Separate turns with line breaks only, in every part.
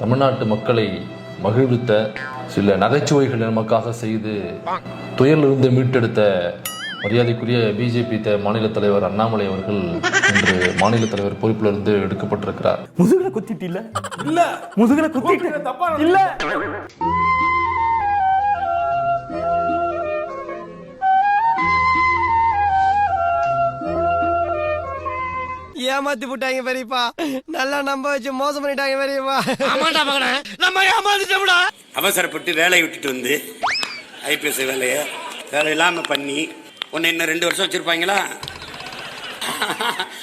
தமிழ்நாட்டு மக்களை மகிழ்வித்த சில நகைச்சுவைகள் நமக்காக செய்து துயரிலிருந்து மீட்டெடுத்த மரியாதைக்குரிய பிஜேபி மாநில தலைவர் அண்ணாமலை அவர்கள் இன்று மாநில தலைவர் பொறுப்பிலிருந்து எடுக்கப்பட்டிருக்கிறார்.
முதுகுல குத்திட்டு இல்ல? இல்ல. முதுகுல குத்திட்டு தப்பா இல்ல.
ஏமாத்தி விட்டாங்க பெரியப்பா. நல்லா நம்ப வச்சு மோசம் பண்ணிட்டாங்க பெரியப்பா.
ஆமாண்டா மகனே. நம்ம ஏமாந்துட்டோம்டா
அவசரப்பட்டு வேலையை விட்டுட்டு வந்து ஐபிஎஸ் வேலையை வேலை இல்லாமல் பண்ணி உன்னை இன்னும் ரெண்டு வருஷம் வச்சுருப்பாங்களா?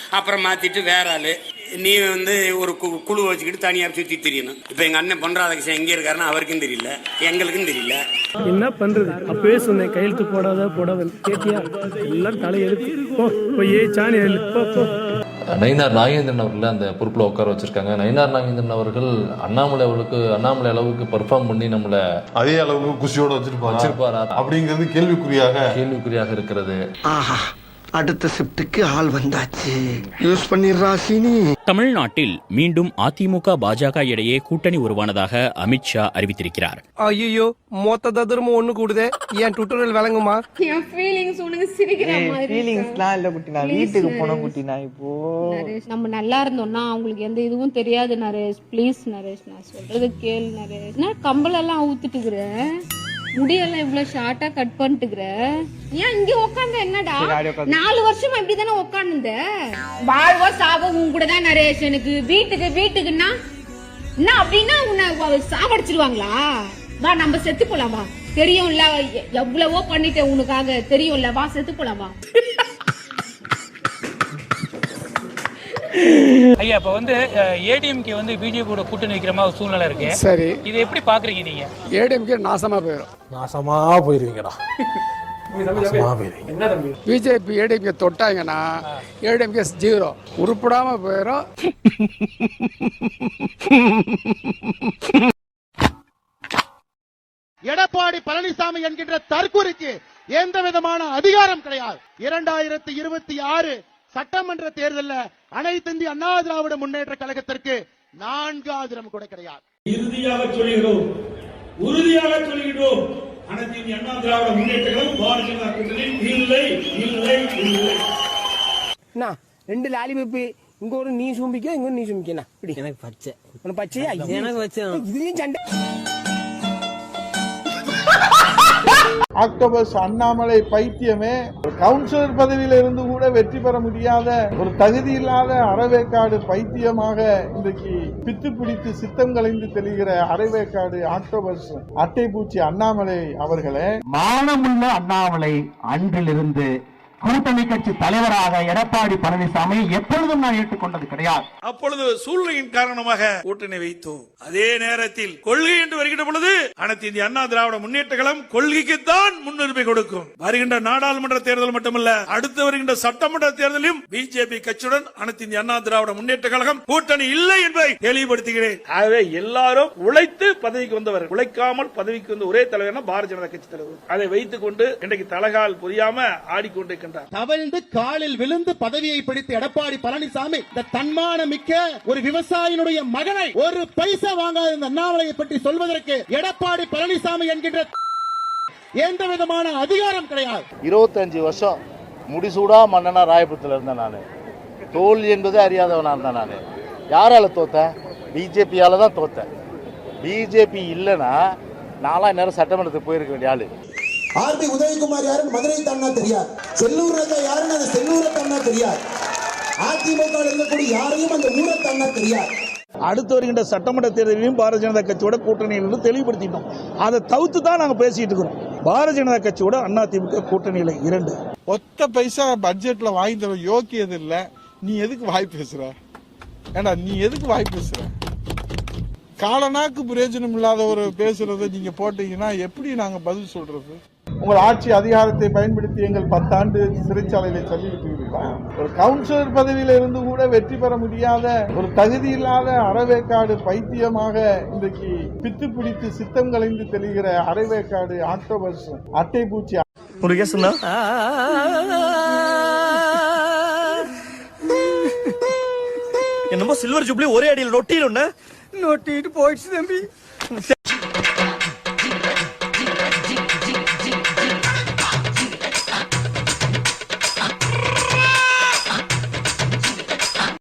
அப்புறம் மாற்றிட்டு வேற ஆள். நீ வந்து ஒரு கு- குழு வச்சுக்கிட்டு தனியாக சுற்றி தெரியணும். இப்போ எங்கள் அண்ணன் பொன் ராதாகிருஷ்ணன் எங்கே இருக்காருன்னு அவருக்கும் தெரியல எங்களுக்கும் தெரியல.
என்ன பண்றது? அப்பவே சொன்னேன் கையெழுத்து போடாத போடாத கேட்டியா? எல்லாம் தலையெழுத்து. போ போய் ஏ சாணி அள்ளு. போ போ.
நயினார் நாகேந்திரன் அவர்களை அந்த பொறுப்பில் உட்கார வச்சிருக்காங்க. நயினார் நாகேந்திரன் அவர்கள் அண்ணாமலை அவர்களுக்கு அண்ணாமலை அளவுக்கு பெர்ஃபார்ம் பண்ணி நம்மளை
அதே அளவுக்கு குஷியோட வச்சிருப்பாங்க
வச்சிருப்பாரா?
அப்படிங்கிறது கேள்விக்குறியாக
கேள்விக்குறியாக இருக்கிறது.
ஆஹா. அடுத்த ஷிப்டுக்கு ஆள் வந்தாச்சு. யூஸ் பண்ணிடுறா சீனி.
தமிழ்நாட்டில் மீண்டும் அதிமுக பாஜக இடையே கூட்டணி உருவானதாக அமித்ஷா அறிவித்திருக்கிறார்.
ஐயோ மொத்த ததுரமும் ஒண்ணு கூடுதே. ஏன் டுட்டோரியல் விளங்குமா?
என் ஃபீலிங்ஸ் உனக்கு சிரிக்கிற மாதிரி
ஃபீலிங்ஸ்லாம் இல்ல குட்டி நான் வீட்டுக்கு போனோம் குட்டி நான் இப்போ.
நரேஷ் நம்ம நல்லா இருந்தோம்னா அவங்களுக்கு எந்த இதுவும் தெரியாது நரேஷ். ப்ளீஸ் நரேஷ் நான் சொல்றது கேளு நரேஷ். நான் கம்பளெல்லாம் ஊத்துட்டுக்கிற? முடியெல்லாம் இவ்வளவு ஷார்ட்டா கட் பண்ணிட்டுக்கிற? ஏன் இங்க உட்காந்த என்னடா. நாலு வருஷமா இப்படிதானே உட்காந்துந்த வாழ்வோ சாவோ உன் கூட தான் எனக்கு வீட்டுக்கு வீட்டுக்குன்னா? என்ன அப்படின்னா உன்னை சாவடிச்சிருவாங்களா? வா நம்ம செத்து போலாம் வா. தெரியும்ல எவ்வளவோ பண்ணிட்டேன் உனக்காக. தெரியும்ல வா செத்து போலாம் வா.
ஐயா இப்ப வந்து ஏடிஎம்கே வந்து பிஜேபியோட கூட்டணி வைக்கிற மாதிரி சூழ்நிலை இருக்கு.
சரி.
இதை எப்படி பாக்குறீங்க நீங்க?
ஏடிஎம்கே நாசமா போயிடும்
நாசமா போயிருவீங்கடா.
பிஜேபி ஏடிஎம்கே தொட்டாங்கன்னா ஏடிஎம்கே ஜீரோ. உருப்படாம போயிடும்
எடப்பாடி பழனிசாமி என்கின்ற தற்குறிக்கு எந்த விதமான அதிகாரம் கிடையாது. இரண்டாயிரத்தி இருபத்தி ஆறு சட்டமன்ற தேர்தலில் அனைத்து இந்திய அண்ணா திராவிட முன்னேற்ற கழகத்திற்கு நான்கு ஆதிரம் கூட கிடையாது.
இறுதியாக சொல்கிறோம் உறுதியாக சொல்கிறோம் அனைத்து இந்திய அண்ணா திராவிட முன்னேற்ற கழகம் பாரதிய ஜனதா கூட்டணியில் இல்லை இல்லை இல்லை.
என்ன ரெண்டு லாலிபப்பு இங்க ஒரு நீ சும்பிக்க இங்க ஒரு நீ சும்பிக்கண்ணா இப்படி எனக்கு பச்சை. உனக்கு பச்சையா? எனக்கு பச்சை. இதுலயும் சண்டை.
ஆக்டோபஸ் அண்ணாமலை பைத்தியமே. கவுன்சிலர் பதவியில இருந்து கூட வெற்றி பெற முடியாத ஒரு தகுதி இல்லாத அறவேக்காடு பைத்தியமாக இன்றைக்கு பித்து பிடித்து சித்தம் கலைந்து தெளிகிற அறவேக்காடு ஆக்டோபஸ் அட்டைப்பூச்சி அண்ணாமலை அவர்களே.
மானமுள்ள அண்ணாமலை அன்றிலிருந்து கூட்டணி கட்சி தலைவராக எடப்பாடி பழனிசாமி எப்பொழுதும் நான் ஏற்றுக்கொண்டது கிடையாது.
அப்பொழுது சூழ்நிலையின் காரணமாக கூட்டணி வைத்தோம் அதே நேரத்தில் கொள்கை என்று வருகின்ற பொழுது அனைத்து இந்திய அண்ணா திராவிட முன்னேற்ற கழகம் கொள்கைக்குத்தான் முன்னுரிமை கொடுக்கும். வருகின்ற நாடாளுமன்ற தேர்தல் மட்டுமல்ல அடுத்து வருகின்ற சட்டமன்ற தேர்தலிலும் பிஜேபி கட்சியுடன் அனைத்து இந்திய அண்ணா திராவிட முன்னேற்ற கழகம் கூட்டணி இல்லை என்பதை தெளிவுபடுத்துகிறேன். ஆகவே எல்லாரும் உழைத்து பதவிக்கு வந்தவர் உழைக்காமல் பதவிக்கு வந்த ஒரே தலைவர்னா பாரதிய ஜனதா கட்சி தலைவர். அதை வைத்துக் கொண்டு இன்றைக்கு தலகால் புரியாம சொல்றார்.
தவழ்ந்து காலில் விழுந்து பதவியை பிடித்த எடப்பாடி பழனிசாமி இந்த தன்மான மிக்க ஒரு விவசாயினுடைய மகனை ஒரு பைசா வாங்காத இந்த அண்ணாமலையை பற்றி சொல்வதற்கு எடப்பாடி பழனிசாமி என்கின்ற எந்த விதமான அதிகாரம் கிடையாது.
இருபத்தஞ்சு வருஷம் முடிசூடா மன்னனா ராயபுரத்தில் இருந்தேன் நான். தோல்வி என்பதே அறியாதவனா இருந்தேன் நான். யாரால தோத்தேன்? பிஜேபியால தான் தோத்தேன். பிஜேபி இல்லைன்னா நாலாம் நேரம் சட்டமன்றத்துக்கு போயிருக்க வேண்டிய ஆளு.
ஆர்பி உதயகுமார் யாருன்னு மதுரை தாண்டா தெரியாது. செல்லூர் ராஜா யாருன்னு அந்த செல்லூரை தாண்டா தெரியாது. அதிமுக இருக்கக்கூடிய யாரையும் அந்த ஊரை தாண்டா தெரியாது.
அடுத்து வருகின்ற சட்டமன்ற தேர்தலிலும் பாரதிய ஜனதா கட்சியோட கூட்டணியில் தெளிவுபடுத்திட்டோம். அதை தவிர்த்து தான் நாங்க பேசிட்டு இருக்கிறோம். பாரதிய ஜனதா கட்சியோட அதிமுக கூட்டணியில இரண்டு.
ஒத்த பைசா பட்ஜெட்ல வாங்கி தர யோக்கியது இல்ல நீ எதுக்கு வாய் பேசுற? ஏண்டா நீ எதுக்கு வாய் பேசுற? காலனாக்கு பிரயோஜனம் இல்லாத ஒரு பேசுறத நீங்க போட்டீங்கன்னா எப்படி நாங்க பதில் சொல்றது? உங்கள் ஆட்சி அதிகாரத்தை பயன்படுத்தி எங்கள் பத்தாண்டு சிறைச்சாலையில தள்ளிவிட்டீர்களா ஒரு கவுன்சிலர் பதவியில இருந்து கூட வெற்றி பெற முடியாத ஒரு தகுதி இல்லாத அறவேக்காடு பைத்தியமாக இன்றைக்கு பித்து பிடித்து சித்தம் கலைந்து தெளிகிற அறவேக்காடு ஆக்டோபஸ் அட்டைப்பூச்சி
ஒரு கேசுனா என்னமோ சில்வர் ஜூப்ளி ஒரே அடியில் நொட்டிடும்
நொட்டிட்டு போயிடுச்சு தம்பி.